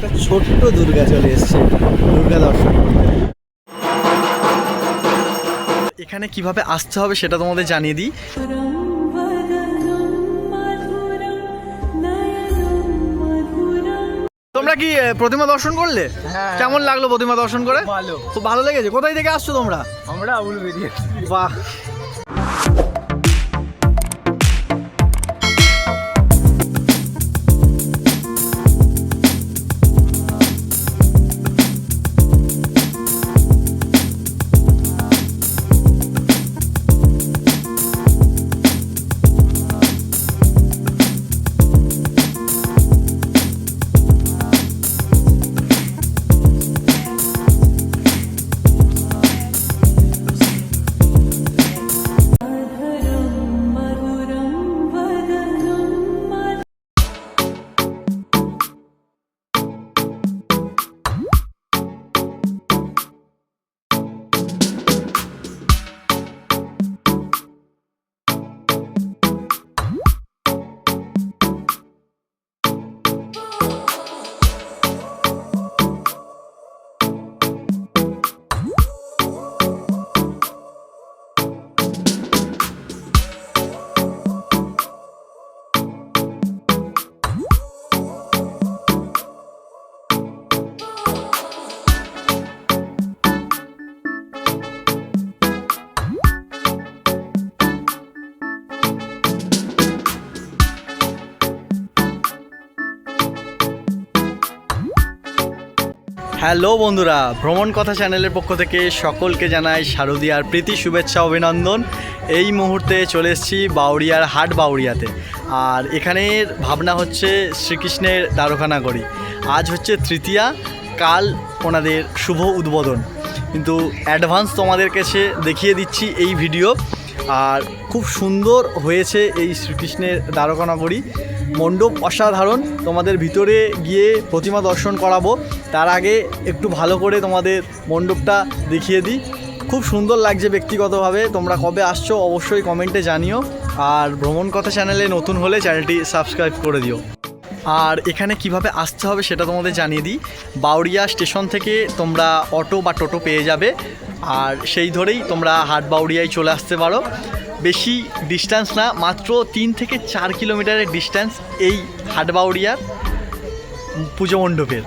একটা ছোট্ট দুর্গা চলে এসছে দুর্গা দর্শন করতে। এখানে কীভাবে আসতে হবে সেটা তোমাদের জানিয়ে দিই। তোমরা কি প্রতিমা দর্শন করলে? হ্যাঁ। কেমন লাগল প্রতিমা দর্শন করে? ভালো। খুব ভালো লেগেছে। কোথায় থেকে আসছো তোমরা? আমরা বাহ। হ্যালো বন্ধুরা, ভ্রমণ কথা চ্যানেলের পক্ষ থেকে সকলকে জানাই শারদীয়ার প্রীতি, শুভেচ্ছা, অভিনন্দন। এই মুহূর্তে চলে এসেছি বাউরিয়ার হাট বাউরিয়াতে আর এখানের ভাবনা হচ্ছে শ্রীকৃষ্ণের দ্বারকানাগরী আজ হচ্ছে তৃতীয়া, কাল ওনাদের শুভ উদ্বোধন। কিন্তু অ্যাডভান্স তোমাদের কাছে দেখিয়ে দিচ্ছি এই ভিডিও। আর খুব সুন্দর হয়েছে এই শ্রীকৃষ্ণের দ্বারকানগরী মণ্ডপ অসাধারণ, তোমাদের ভিতরে গিয়ে প্রতিমা দর্শন করাবো। তার আগে একটু ভালো করে তোমাদের মণ্ডপটা দেখিয়ে দিই। খুব সুন্দর লাগছে ব্যক্তিগতভাবে, তোমরা কবে আসছো অবশ্যই কমেন্টে জানিও। আর ভ্রমণ কথা চ্যানেলে নতুন হলে চ্যানেলটি সাবস্ক্রাইব করে দিও। আর এখানে কীভাবে আসতে হবে সেটা তোমাদের জানিয়ে দিই। বাউরিয়া স্টেশন থেকে তোমরা অটো বা টোটো পেয়ে যাবে। আর সেই ধরেই তোমরা হাট বাউরিয়ায় চলে আসতে পারো। বেশি ডিস্ট্যান্স না, মাত্র তিন থেকে চার কিলোমিটারের ডিস্ট্যান্স এই হাট বাউরিয়ার পুজো মণ্ডপের।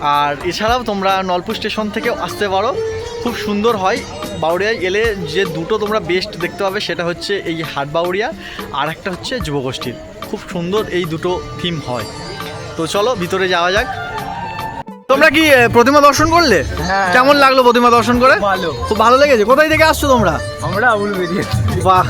আর এছাড়াও তোমরা নলপুর স্টেশন থেকেও আসতে পারো। খুব সুন্দর হয়। বাউরিয়ায় এলে যে দুটো তোমরা বেস্ট দেখতে পাবে সেটা হচ্ছে এই হাট বাউরিয়া আর একটা হচ্ছে যুবগোষ্ঠীর খুব সুন্দর এই দুটো থিম হয়। তো চলো ভিতরে যাওয়া যাক। তোমরা কি প্রতিমা দর্শন করলে? হ্যাঁ। কেমন লাগল প্রতিমা দর্শন করে? ভালো। খুব ভালো লেগেছে। কোথায় থেকে আসছো তোমরা? আমরা বাহ।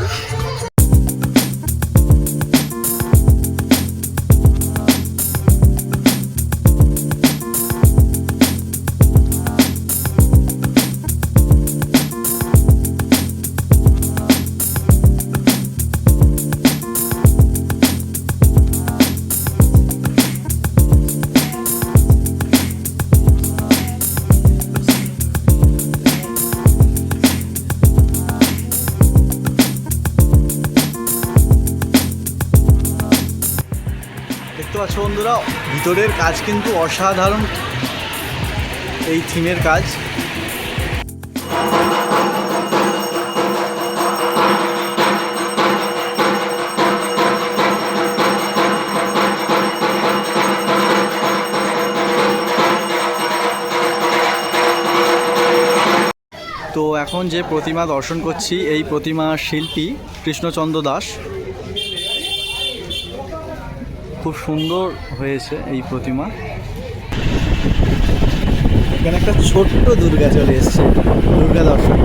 বন্ধুরা ভিতরের কাজ কিন্তু অসাধারণ। এই থিমের কাজ। তো এখন যে প্রতিমা দর্শন করছি, এই প্রতিমা শিল্পী কৃষ্ণচন্দ্র দাস। খুব সুন্দর হয়েছে এই প্রতিমা। এখানে একটা ছোট্ট দুর্গা চলে এসছে দুর্গা দর্শন